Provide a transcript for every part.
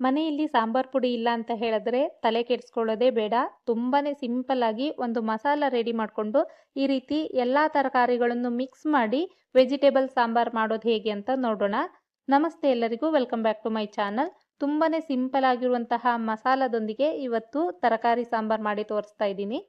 ಮನೆಯಲ್ಲಿ ಸಾಂಬಾರ್ ಪುಡಿ ಇಲ್ಲ ಅಂತ ಹೇಳಿದ್ರೆ ತಲೆ ಕೆಡಿಸ್ಕೊಳ್ಳೋದೇ ಬೇಡ. ತುಂಬಾ ಸಿಂಪಲ್ಲಾಗಿ ಒಂದು ಮಸಾಲ ರೆಡಿ ಮಾಡಿಕೊಂಡು ಈ ರೀತಿ ಎಲ್ಲ ತರಕಾರಿಗಳನ್ನು ಮಿಕ್ಸ್ ಮಾಡಿ ವೆಜಿಟೇಬಲ್ ಸಾಂಬಾರ್ ಮಾಡೋದು ಹೇಗೆ ಅಂತ ನೋಡೋಣ. ನಮಸ್ತೆ ಎಲ್ಲರಿಗೂ, welcome back to my channel. ತುಂಬಾ ಸಿಂಪಲ್ ಆಗಿರುವಂತಹ ಮಸಾಲದೊಂದಿಗೆ ಇವತ್ತು ತರಕಾರಿ ಸಾಂಬಾರ್ ಮಾಡಿ ತೋರಿಸ್ತಾ ಇದ್ದೀನಿ.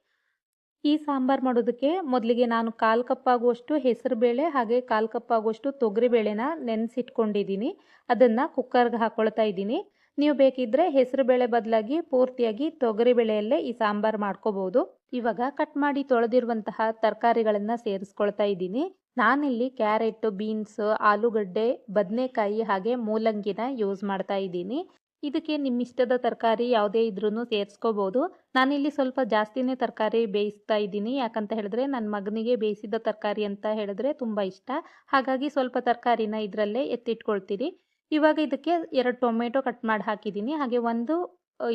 ಈ ಸಾಂಬಾರ್ ಮಾಡೋದಕ್ಕೆ ಮೊದಲಿಗೆ ನಾನು ಕಾಲು ಕಪ್ ಆಗುವಷ್ಟು ಹೆಸರುಬೇಳೆ ಹಾಗೆ ಕಾಲು ಕಪ್ ಆಗುವಷ್ಟು ತೊಗರಿಬೇಳೆನ ನೆನೆಸಿಟ್ಕೊಂಡಿದ್ದೀನಿ. ಅದನ್ನು ಕುಕ್ಕರ್ಗೆ ಹಾಕ್ಕೊಳ್ತಾ ಇದ್ದೀನಿ. ನೀವು ಬೇಕಿದ್ದರೆ ಹೆಸರುಬೇಳೆ ಬದಲಾಗಿ ಪೂರ್ತಿಯಾಗಿ ತೊಗರಿಬೇಳೆಯಲ್ಲೇ ಈ ಸಾಂಬಾರು ಮಾಡ್ಕೋಬೋದು. ಇವಾಗ ಕಟ್ ಮಾಡಿ ತೊಳೆದಿರುವಂತಹ ತರಕಾರಿಗಳನ್ನು ಸೇರಿಸ್ಕೊಳ್ತಾ ಇದ್ದೀನಿ. ನಾನಿಲ್ಲಿ ಕ್ಯಾರೆಟ್, ಬೀನ್ಸ್, ಆಲೂಗಡ್ಡೆ, ಬದನೆಕಾಯಿ ಹಾಗೆ ಮೂಲಂಗಿನ ಯೂಸ್ ಮಾಡ್ತಾ ಇದ್ದೀನಿ. ಇದಕ್ಕೆ ನಿಮ್ಮ ಇಷ್ಟದ ತರಕಾರಿ ಯಾವುದೇ ಇದ್ರೂ ಸೇರಿಸ್ಕೋಬೋದು. ನಾನಿಲ್ಲಿ ಸ್ವಲ್ಪ ಜಾಸ್ತಿನೇ ತರಕಾರಿ ಬೇಯಿಸ್ತಾ ಇದ್ದೀನಿ. ಯಾಕಂತ ಹೇಳಿದ್ರೆ ನನ್ನ ಮಗನಿಗೆ ಬೇಯಿಸಿದ ತರಕಾರಿ ಅಂತ ಹೇಳಿದ್ರೆ ತುಂಬ ಇಷ್ಟ. ಹಾಗಾಗಿ ಸ್ವಲ್ಪ ತರಕಾರಿನ ಇದರಲ್ಲೇ ಎತ್ತಿಟ್ಕೊಳ್ತೀನಿ. ಇವಾಗ ಇದಕ್ಕೆ ಎರಡು ಟೊಮೆಟೊ ಕಟ್ ಮಾಡಿ ಹಾಕಿದ್ದೀನಿ, ಹಾಗೆ ಒಂದು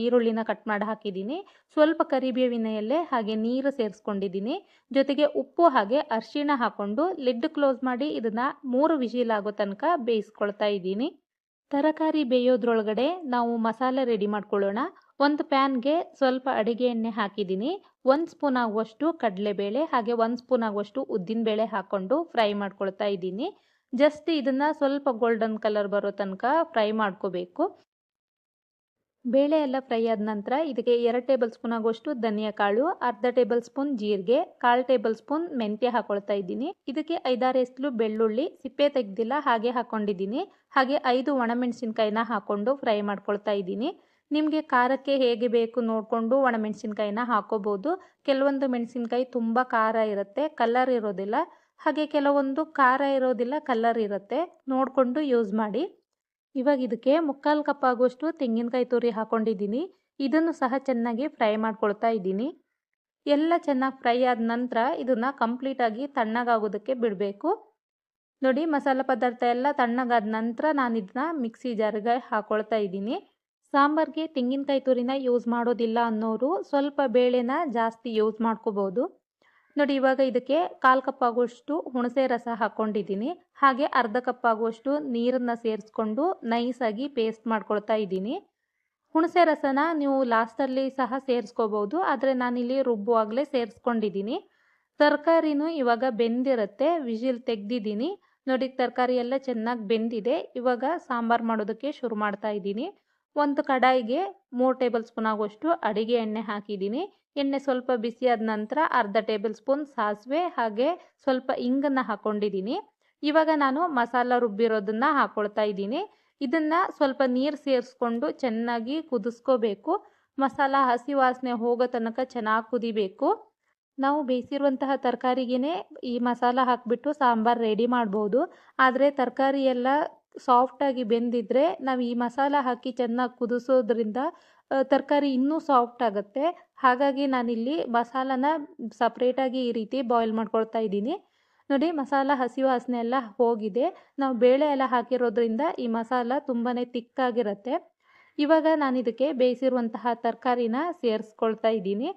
ಈರುಳ್ಳಿನ ಕಟ್ ಮಾಡಿ ಹಾಕಿದ್ದೀನಿ. ಸ್ವಲ್ಪ ಕರಿಬೇವಿನ ಎಲೆ ಹಾಗೆ ನೀರು ಸೇರಿಸ್ಕೊಂಡಿದ್ದೀನಿ. ಜೊತೆಗೆ ಉಪ್ಪು ಹಾಗೆ ಅರಿಶಿಣ ಹಾಕ್ಕೊಂಡು ಲಿಡ್ ಕ್ಲೋಸ್ ಮಾಡಿ ಇದನ್ನು ಮೂರು ಆಗೋ ತನಕ ಬೇಯಿಸ್ಕೊಳ್ತಾ ಇದ್ದೀನಿ. ತರಕಾರಿ ಬೇಯೋದ್ರೊಳಗಡೆ ನಾವು ಮಸಾಲೆ ರೆಡಿ ಮಾಡ್ಕೊಳ್ಳೋಣ. ಒಂದು ಪ್ಯಾನ್ಗೆ ಸ್ವಲ್ಪ ಅಡಿಗೆ ಎಣ್ಣೆ ಹಾಕಿದ್ದೀನಿ. ಒಂದು ಸ್ಪೂನ್ ಆಗುವಷ್ಟು ಕಡಲೆಬೇಳೆ, ಹಾಗೆ ಒಂದು ಸ್ಪೂನ್ ಆಗುವಷ್ಟು ಉದ್ದಿನಬೇಳೆ ಹಾಕ್ಕೊಂಡು ಫ್ರೈ ಮಾಡ್ಕೊಳ್ತಾ ಇದ್ದೀನಿ. ಜಸ್ಟ್ ಇದನ್ನು ಸ್ವಲ್ಪ ಗೋಲ್ಡನ್ ಕಲರ್ ಬರೋ ತನಕ ಫ್ರೈ ಮಾಡ್ಕೋಬೇಕು. ಬೇಳೆ ಎಲ್ಲ ಫ್ರೈ ಆದ ನಂತರ ಇದಕ್ಕೆ ಎರಡು ಟೇಬಲ್ ಸ್ಪೂನ್ ಆಗುವಷ್ಟು ಧನಿಯಾ ಕಾಳು, ಅರ್ಧ ಟೇಬಲ್ ಸ್ಪೂನ್ ಜೀರಿಗೆ, ಕಾಲು ಟೇಬಲ್ ಸ್ಪೂನ್ ಮೆಂತ್ಯ ಹಾಕೊಳ್ತಾ ಇದ್ದೀನಿ. ಇದಕ್ಕೆ ಐದಾರು ಎಸ್ಲು ಬೆಳ್ಳುಳ್ಳಿ, ಸಿಪ್ಪೆ ತೆಗ್ದಿಲ್ಲ, ಹಾಗೆ ಹಾಕೊಂಡಿದ್ದೀನಿ. ಹಾಗೆ ಐದು ಒಣಮೆಣಸಿನ್ಕಾಯಿನ ಹಾಕೊಂಡು ಫ್ರೈ ಮಾಡ್ಕೊಳ್ತಾ ಇದ್ದೀನಿ. ನಿಮಗೆ ಖಾರಕ್ಕೆ ಹೇಗೆ ಬೇಕು ನೋಡಿಕೊಂಡು ಒಣಮೆಣಸಿನ್ಕಾಯಿನ ಹಾಕೋಬೋದು. ಕೆಲವೊಂದು ಮೆಣಸಿನ್ಕಾಯಿ ತುಂಬ ಖಾರ ಇರುತ್ತೆ ಕಲರ್ ಇರೋದಿಲ್ಲ. ಹಾಗೆ ಕೆಲವೊಂದು ಖಾರ ಇರೋದಿಲ್ಲ ಕಲರ್ ಇರುತ್ತೆ. ನೋಡಿಕೊಂಡು ಯೂಸ್ ಮಾಡಿ. ಇವಾಗ ಇದಕ್ಕೆ ಮುಕ್ಕಾಲು ಕಪ್ ಆಗುವಷ್ಟು ತೆಂಗಿನಕಾಯಿ ತುರಿ ಹಾಕ್ಕೊಂಡಿದ್ದೀನಿ ಇದನ್ನು ಸಹ ಚೆನ್ನಾಗಿ ಫ್ರೈ ಮಾಡ್ಕೊಳ್ತಾ ಇದ್ದೀನಿ. ಎಲ್ಲ ಚೆನ್ನಾಗಿ ಫ್ರೈ ಆದ ನಂತರ ಇದನ್ನು ಕಂಪ್ಲೀಟಾಗಿ ತಣ್ಣಗಾಗೋದಕ್ಕೆ ಬಿಡಬೇಕು. ನೋಡಿ, ಮಸಾಲೆ ಪದಾರ್ಥ ಎಲ್ಲ ತಣ್ಣಗಾದ ನಂತರ ನಾನು ಇದನ್ನ ಮಿಕ್ಸಿ ಜಾರ್ಗೆ ಹಾಕ್ಕೊಳ್ತಾ ಇದ್ದೀನಿ. ಸಾಂಬಾರಿಗೆ ತೆಂಗಿನಕಾಯಿ ತುರಿನ ಯೂಸ್ ಮಾಡೋದಿಲ್ಲ ಅನ್ನೋರು ಸ್ವಲ್ಪ ಬೇಳೆನ ಜಾಸ್ತಿ ಯೂಸ್ ಮಾಡ್ಕೋಬೋದು. ನೋಡಿ, ಇವಾಗ ಇದಕ್ಕೆ ಕಾಲು ಕಪ್ ಆಗುವಷ್ಟು ಹುಣಸೆ ರಸ ಹಾಕ್ಕೊಂಡಿದ್ದೀನಿ ಹಾಗೆ ಅರ್ಧ ಕಪ್ ಆಗುವಷ್ಟು ನೀರನ್ನು ಸೇರಿಸ್ಕೊಂಡು ನೈಸಾಗಿ ಪೇಸ್ಟ್ ಮಾಡ್ಕೊಳ್ತಾ ಇದ್ದೀನಿ. ಹುಣಸೆ ರಸನ ನೀವು ಲಾಸ್ಟಲ್ಲಿ ಸಹ ಸೇರಿಸ್ಕೋಬೋದು, ಆದರೆ ನಾನಿಲ್ಲಿ ರುಬ್ಬುವಾಗಲೇ ಸೇರಿಸ್ಕೊಂಡಿದ್ದೀನಿ. ತರಕಾರಿನೂ ಇವಾಗ ಬೆಂದಿರುತ್ತೆ, ವಿಜಿಲ್ ತೆಗ್ದಿದ್ದೀನಿ. ನೋಡಿ, ತರಕಾರಿ ಎಲ್ಲ ಚೆನ್ನಾಗಿ ಬೆಂದಿದೆ. ಇವಾಗ ಸಾಂಬಾರು ಮಾಡೋದಕ್ಕೆ ಶುರು ಮಾಡ್ತಾ ಇದ್ದೀನಿ. ಒಂದು ಕಡಾಯಿಗೆ ಮೂರು ಟೇಬಲ್ ಸ್ಪೂನ್ ಆಗುವಷ್ಟು ಅಡಿಗೆ ಎಣ್ಣೆ ಹಾಕಿದ್ದೀನಿ. ಎಣ್ಣೆ ಸ್ವಲ್ಪ ಬಿಸಿಯಾದ ನಂತರ ಅರ್ಧ ಟೇಬಲ್ ಸ್ಪೂನ್ ಸಾಸಿವೆ ಹಾಗೆ ಸ್ವಲ್ಪ ಇಂಗನ್ನು ಹಾಕ್ಕೊಂಡಿದ್ದೀನಿ ಇವಾಗ ನಾನು ಮಸಾಲ ರುಬ್ಬಿರೋದನ್ನ ಹಾಕೊಳ್ತಾ ಇದ್ದೀನಿ. ಇದನ್ನು ಸ್ವಲ್ಪ ನೀರು ಸೇರಿಸ್ಕೊಂಡು ಚೆನ್ನಾಗಿ ಕುದಿಸ್ಕೋಬೇಕು. ಮಸಾಲ ಹಸಿ ವಾಸನೆ ಹೋಗೋ ತನಕ ಚೆನ್ನಾಗಿ ಕುದಿಬೇಕು. ನಾವು ಬೇಯಿಸಿರುವಂತಹ ತರಕಾರಿಗೇ ಈ ಮಸಾಲ ಹಾಕಿಬಿಟ್ಟು ಸಾಂಬಾರು ರೆಡಿ ಮಾಡ್ಬೋದು. ಆದರೆ ತರಕಾರಿ ಎಲ್ಲ ಸಾಫ್ಟಾಗಿ ಬೆಂದಿದ್ರೆ ನಾವು ಈ ಮಸಾಲ ಹಾಕಿ ಚೆನ್ನಾಗಿ ಕುದಿಸೋದ್ರಿಂದ ತರಕಾರಿ ಇನ್ನೂ ಸಾಫ್ಟ್ ಆಗುತ್ತೆ. ಹಾಗಾಗಿ ನಾನಿಲ್ಲಿ ಮಸಾಲನ ಸಪ್ರೇಟಾಗಿ ಈ ರೀತಿ ಬಾಯ್ಲ್ ಮಾಡ್ಕೊಳ್ತಾ ಇದ್ದೀನಿ. ನೋಡಿ, ಮಸಾಲ ಹಸಿ ವಾಸನೆ ಎಲ್ಲ ಹೋಗಿದೆ. ನಾವು ಬೇಳೆ ಎಲ್ಲ ಹಾಕಿರೋದ್ರಿಂದ ಈ ಮಸಾಲ ತುಂಬಾ ತಿಕ್ಕಾಗಿರುತ್ತೆ. ಇವಾಗ ನಾನು ಇದಕ್ಕೆ ಬೇಯಿಸಿರುವಂತಹ ತರಕಾರಿನ ಸೇರಿಸ್ಕೊಳ್ತಾ ಇದ್ದೀನಿ.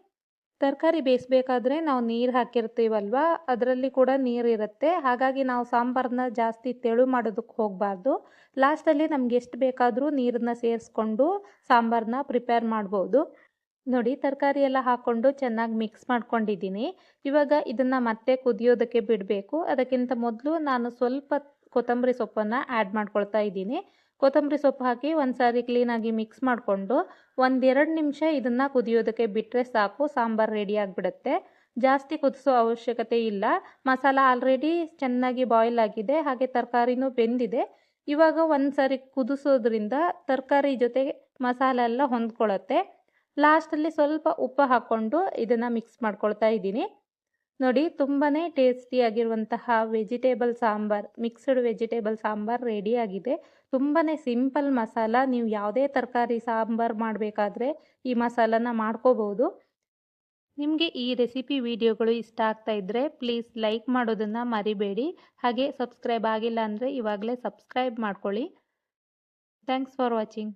ತರಕಾರಿ ಬೇಯಿಸ್ಬೇಕಾದ್ರೆ ನಾವು ನೀರು ಹಾಕಿರ್ತೀವಲ್ವ? ಅದರಲ್ಲಿ ಕೂಡ ನೀರು ಇರುತ್ತೆ. ಹಾಗಾಗಿ ನಾವು ಸಾಂಬಾರನ್ನ ಜಾಸ್ತಿ ತೆಳು ಮಾಡೋದಕ್ಕೆ ಹೋಗಬಾರ್ದು. ಲಾಸ್ಟಲ್ಲಿ ನಮ್ಗೆ ಎಷ್ಟು ಬೇಕಾದರೂ ನೀರನ್ನ ಸೇರಿಸ್ಕೊಂಡು ಸಾಂಬಾರನ್ನ ಪ್ರಿಪೇರ್ ಮಾಡ್ಬೋದು. ನೋಡಿ, ತರಕಾರಿ ಎಲ್ಲ ಹಾಕ್ಕೊಂಡು ಚೆನ್ನಾಗಿ ಮಿಕ್ಸ್ ಮಾಡ್ಕೊಂಡಿದ್ದೀನಿ. ಇವಾಗ ಇದನ್ನು ಮತ್ತೆ ಕುದಿಯೋದಕ್ಕೆ ಬಿಡಬೇಕು. ಅದಕ್ಕಿಂತ ಮೊದಲು ನಾನು ಸ್ವಲ್ಪ ಕೊತ್ತಂಬರಿ ಸೊಪ್ಪನ್ನು ಆ್ಯಡ್ ಮಾಡ್ಕೊಳ್ತಾ ಇದ್ದೀನಿ. ಕೊತ್ತಂಬರಿ ಸೊಪ್ಪು ಹಾಕಿ ಒಂದು ಸಾರಿ ಕ್ಲೀನಾಗಿ ಮಿಕ್ಸ್ ಮಾಡಿಕೊಂಡು ಒಂದೆರಡು ನಿಮಿಷ ಇದನ್ನು ಕುದಿಯೋದಕ್ಕೆ ಬಿಟ್ಟರೆ ಸಾಕು, ಸಾಂಬಾರು ರೆಡಿ ಆಗಿಬಿಡುತ್ತೆ. ಜಾಸ್ತಿ ಕುದಿಸೋ ಅವಶ್ಯಕತೆ ಇಲ್ಲ. ಮಸಾಲ ಆಲ್ರೆಡಿ ಚೆನ್ನಾಗಿ ಬಾಯ್ಲ್ ಆಗಿದೆ, ಹಾಗೆ ತರಕಾರಿನೂ ಬೆಂದಿದೆ. ಇವಾಗ ಒಂದು ಸಾರಿ ಕುದಿಸೋದ್ರಿಂದ ತರಕಾರಿ ಜೊತೆಗೆ ಮಸಾಲ ಎಲ್ಲ ಹೊಂದ್ಕೊಳ್ಳುತ್ತೆ ಲಾಸ್ಟಲ್ಲಿ ಸ್ವಲ್ಪ ಉಪ್ಪು ಹಾಕ್ಕೊಂಡು ಇದನ್ನು ಮಿಕ್ಸ್ ಮಾಡ್ಕೊಳ್ತಾ ಇದ್ದೀನಿ. ನೋಡಿ ತುಂಬಾ ಟೇಸ್ಟಿಯಾಗಿರುವಂತಹ vegetable sambar mixed vegetable sambar ರೆಡಿಯಾಗಿದೆ ತುಂಬಾ ಸಿಂಪಲ್ ಮಸಾಲ, ನೀವು ಯಾವುದೇ ತರಕಾರಿ ಸಾಂಬಾರ್ ಮಾಡಬೇಕಾದ್ರೆ ಈ ಮಸಾಲನ ಮಾಡ್ಕೋಬೋದು. ನಿಮಗೆ ಈ ರೆಸಿಪಿ ವಿಡಿಯೋಗಳು ಇಷ್ಟ ಆಗ್ತಾ ಇದ್ದರೆ ಪ್ಲೀಸ್ ಲೈಕ್ ಮಾಡೋದನ್ನು ಮರಿಬೇಡಿ. ಹಾಗೆ ಸಬ್ಸ್ಕ್ರೈಬ್ ಆಗಿಲ್ಲ ಅಂದರೆ ಇವಾಗಲೇ ಸಬ್ಸ್ಕ್ರೈಬ್ ಮಾಡ್ಕೊಳ್ಳಿ. Thanks for watching